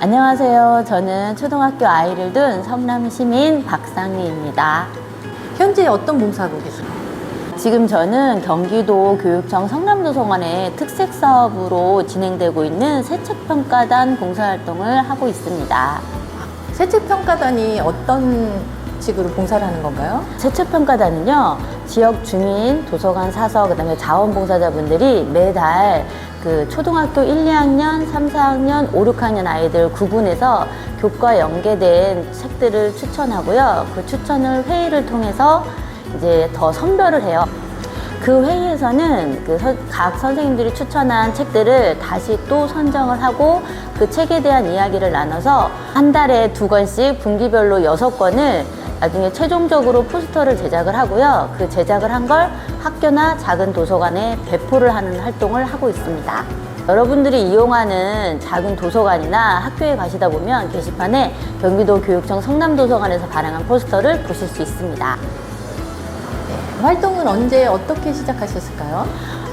안녕하세요. 저는 초등학교 아이를 둔 성남 시민 박상미입니다. 현재 어떤 봉사하고 계세요? 지금 저는 경기도 교육청 성남도서관의 특색 사업으로 진행되고 있는 세척평가단 봉사활동을 하고 있습니다. 세칙평가단이 어떤 식으로 봉사를 하는 건가요? 세척평가단은요, 지역 주민, 도서관 사서, 그 다음에 자원봉사자분들이 매달 그 초등학교 1, 2학년, 3, 4학년, 5, 6학년 아이들 구분해서 교과 연계된 책들을 추천하고요. 그 추천을 회의를 통해서 이제 더 선별을 해요. 그 회의에서는 그 각 선생님들이 추천한 책들을 다시 또 선정을 하고 그 책에 대한 이야기를 나눠서 한 달에 두 권씩 분기별로 여섯 권을 나중에 최종적으로 포스터를 제작을 하고요. 그 제작을 한 걸 학교나 작은 도서관에 배포를 하는 활동을 하고 있습니다. 여러분들이 이용하는 작은 도서관이나 학교에 가시다 보면 게시판에 경기도 교육청 성남도서관에서 발행한 포스터를 보실 수 있습니다. 활동은 언제 어떻게 시작하셨을까요?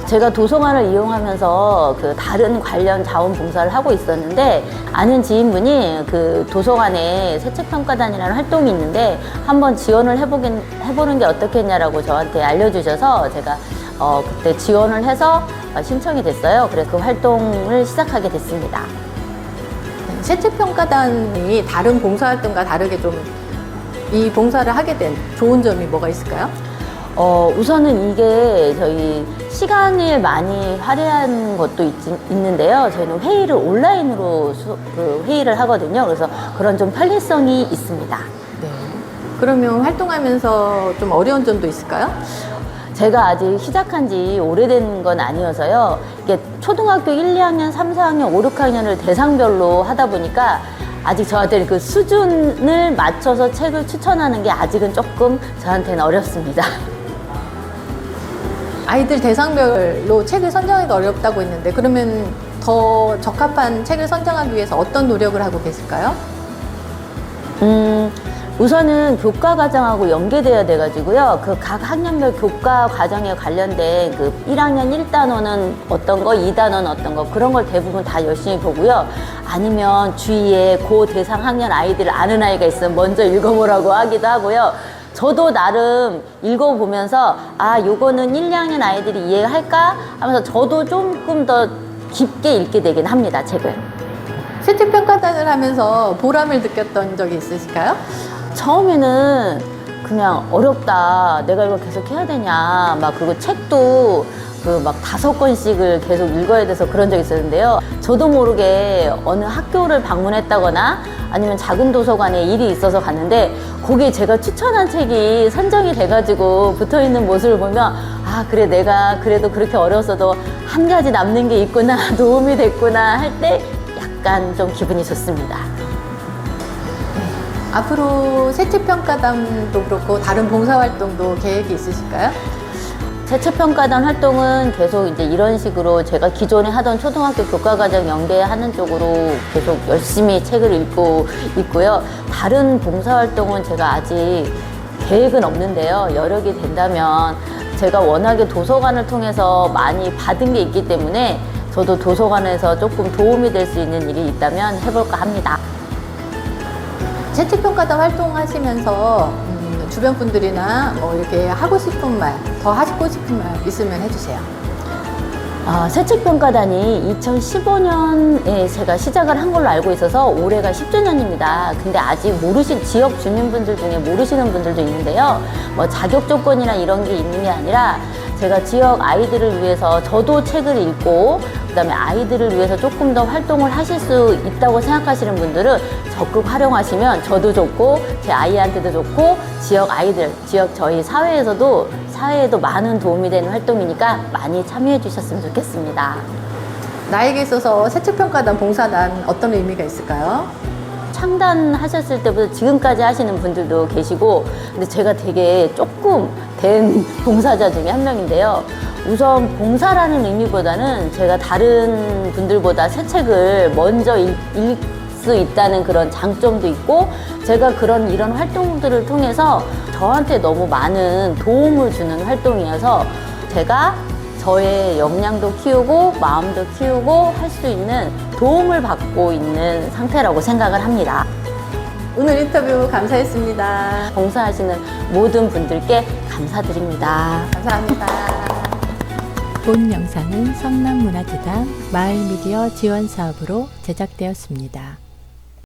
제가 도서관을 이용하면서 그 다른 관련 자원봉사를 하고 있었는데 아는 지인분이 그 도서관에 세책평가단이라는 활동이 있는데 한번 지원을 해보긴, 해보는 게 어떻겠냐라고 저한테 알려주셔서 제가 어, 그때 지원을 해서 어, 신청이 됐어요. 그래서 그 활동을 시작하게 됐습니다. 세칙평가단이 다른 봉사활동과 다르게 좀 이 봉사를 하게 된 좋은 점이 뭐가 있을까요? 어, 우선은 이게 저희 시간을 많이 할애한 것도 있, 있는데요. 저희는 회의를 온라인으로 수, 그 회의를 하거든요. 그래서 그런 좀 편리성이 있습니다. 네. 그러면 활동하면서 좀 어려운 점도 있을까요? 제가 아직 시작한 지 오래된 건 아니어서요. 이게 초등학교 1, 2학년, 3, 4학년, 5, 6학년을 대상별로 하다 보니까 아직 저한테 그 수준을 맞춰서 책을 추천하는 게 아직은 조금 저한테는 어렵습니다. 아이들 대상별로 책을 선정하기가 어렵다고 했는데 그러면 더 적합한 책을 선정하기 위해서 어떤 노력을 하고 계실까요? 음, 우선은 교과 과정하고 연계돼야 돼가지고요. 그 각 학년별 교과 과정에 관련된 그 1학년 1단원은 어떤 거, 2단원 어떤 거, 그런 걸 대부분 다 열심히 보고요. 아니면 주위에 고 대상 학년 아이들 아는 아이가 있으면 먼저 읽어보라고 하기도 하고요. 저도 나름 읽어보면서, 아, 요거는 1, 2학년 아이들이 이해할까? 하면서 저도 조금 더 깊게 읽게 되긴 합니다, 책을. 세칙평가단을 하면서 보람을 느꼈던 적이 있으실까요? 처음에는 그냥 어렵다. 내가 이걸 계속 해야 되냐. 막 그리고 책도 그 막 다섯 권씩을 계속 읽어야 돼서 그런 적이 있었는데요. 저도 모르게 어느 학교를 방문했다거나 아니면 작은 도서관에 일이 있어서 갔는데 거기에 제가 추천한 책이 선정이 돼가지고 붙어 있는 모습을 보면 아, 그래. 내가 그래도 그렇게 어려웠어도 한 가지 남는 게 있구나. 도움이 됐구나 할 때 약간 좀 기분이 좋습니다. 앞으로 세칙평가단도 그렇고 다른 봉사활동도 계획이 있으실까요? 세체평가단 활동은 계속 이제 이런 식으로 제가 기존에 하던 초등학교 교과과정 연계하는 쪽으로 계속 열심히 책을 읽고 있고요. 다른 봉사활동은 제가 아직 계획은 없는데요. 여력이 된다면 제가 워낙에 도서관을 통해서 많이 받은 게 있기 때문에 저도 도서관에서 조금 도움이 될 수 있는 일이 있다면 해볼까 합니다. 세칙평가단 활동하시면서 음, 주변 분들이나 뭐 이렇게 하고 싶은 말, 더 하고 싶은 말 있으면 해주세요. 아, 세책평가단이 2015년에 제가 시작을 한 걸로 알고 있어서 올해가 10주년입니다. 근데 아직 모르신, 지역 주민분들 중에 모르시는 분들도 있는데요. 뭐 자격 조건이나 이런 게 있는 게 아니라 제가 지역 아이들을 위해서 저도 책을 읽고 그다음에 아이들을 위해서 조금 더 활동을 하실 수 있다고 생각하시는 분들은 적극 활용하시면 저도 좋고 제 아이한테도 좋고 지역 아이들, 지역 저희 사회에서도 사회에도 많은 도움이 되는 활동이니까 많이 참여해 주셨으면 좋겠습니다. 나에게 있어서 세칙평가단 봉사단 어떤 의미가 있을까요? 창단하셨을 때부터 지금까지 하시는 분들도 계시고 근데 제가 되게 조금 된 봉사자 중에 한 명인데요. 우선 봉사라는 의미보다는 제가 다른 분들보다 새 책을 먼저 읽, 수 있다는 그런 장점도 있고 제가 그런 이런 활동들을 통해서 저한테 너무 많은 도움을 주는 활동이어서 제가 저의 역량도 키우고 마음도 키우고 할 수 있는 도움을 받고 있는 상태라고 생각을 합니다. 오늘 인터뷰 감사했습니다. 봉사하시는 모든 분들께 감사드립니다. 감사합니다. 본 영상은 성남문화재단 마을미디어 지원 사업으로 제작되었습니다.